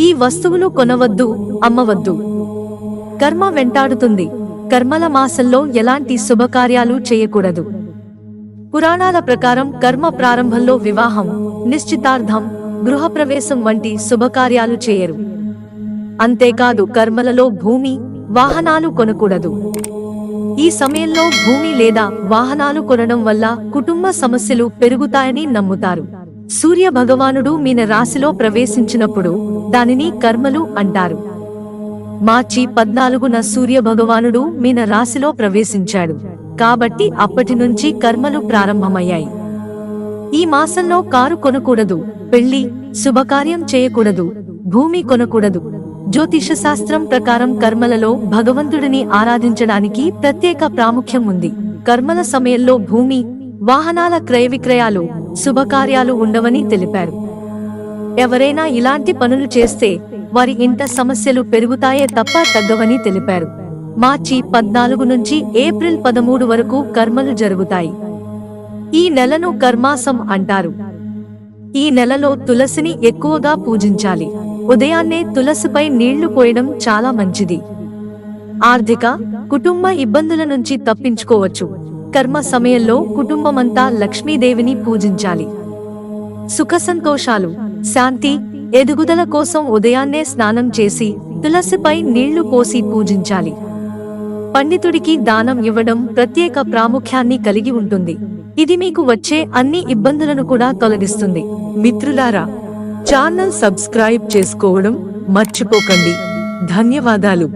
ఈ వస్తువులు కొనవద్దు అమ్మవద్దు. కర్మ వెంటాడుతుంది. కర్మల మాసంలో ఎలాంటి శుభకార్యాలు చేయకూడదు. పురాణాల ప్రకారం కర్మ ప్రారంభంలో వివాహం నిశ్చితార్థం గృహప్రవేశం వంటి శుభకార్యాలు చేయరు. అంతేకాదు కర్మలలో భూమి వాహనాలు కొనకూడదు. ఈ సమయంలో భూమి లేదా వాహనాలు కొనడం వల్ల కుటుంబ సమస్యలు పెరుగుతాయని నమ్ముతారు. సూర్య భగవానుడు మీన రాశిలో ప్రవేశించినప్పుడు దానిని కర్మలు అంటారు. మార్చి పద్నాలుగున సూర్య భగవానుడు మీన రాశిలో ప్రవేశించాడు. కాబట్టి అప్పటి నుంచి కర్మలు ప్రారంభమయ్యాయి. ఈ మాసంలో కారు కొనకూడదు పెళ్ళి శుభకార్యం చేయకూడదు భూమి కొనకూడదు. జ్యోతిష శాస్త్రం ప్రకారం కర్మలలో భగవంతుడిని ఆరాధించడానికి ప్రత్యేక ప్రాముఖ్యం ఉంది. కర్మల సమయంలో భూమి వాహనాల క్రయ విక్రయాలు శుభకార్యాలు ఉండవని తెలిపారు. ఎవరైనా ఇలాంటి పనులు చేస్తే వారి ఇంట సమస్యలు పెరుగుతాయే తప్ప తగ్గవని తెలిపారు. మార్చి పద్నాలుగు నుంచి ఏప్రిల్ పదమూడు వరకు కర్మలు జరుగుతాయి. ఈ నెలను కర్మాసం అంటారు. ఈ నెలలో తులసిని ఎక్కువగా పూజించాలి. ఉదయాన్నే తులసిపై నీళ్ళు పోయడం చాలా మంచిది. ఆర్థిక కుటుంబ ఇబ్బందుల నుంచి తప్పించుకోవచ్చు. కర్మ సమయంలో కుటుంబమంతా లక్ష్మీదేవిని పూజించాలి. సుఖ సంతోషాలు శాంతి ఎదుగుదల కోసం ఉదయాన్నే స్నానం చేసి తులసిపై నీళ్ళు పోసి పూజించాలి. పండితుడికి దానం ఇవ్వడం ప్రత్యేక ప్రాముఖ్యాన్ని కలిగి ఉంటుంది. ఇది మీకు వచ్చే అన్ని ఇబ్బందులను కూడా తొలగిస్తుంది. మిత్రులారా ఛానల్ సబ్స్క్రైబ్ చేసుకోవడం మర్చిపోకండి. ధన్యవాదాలు.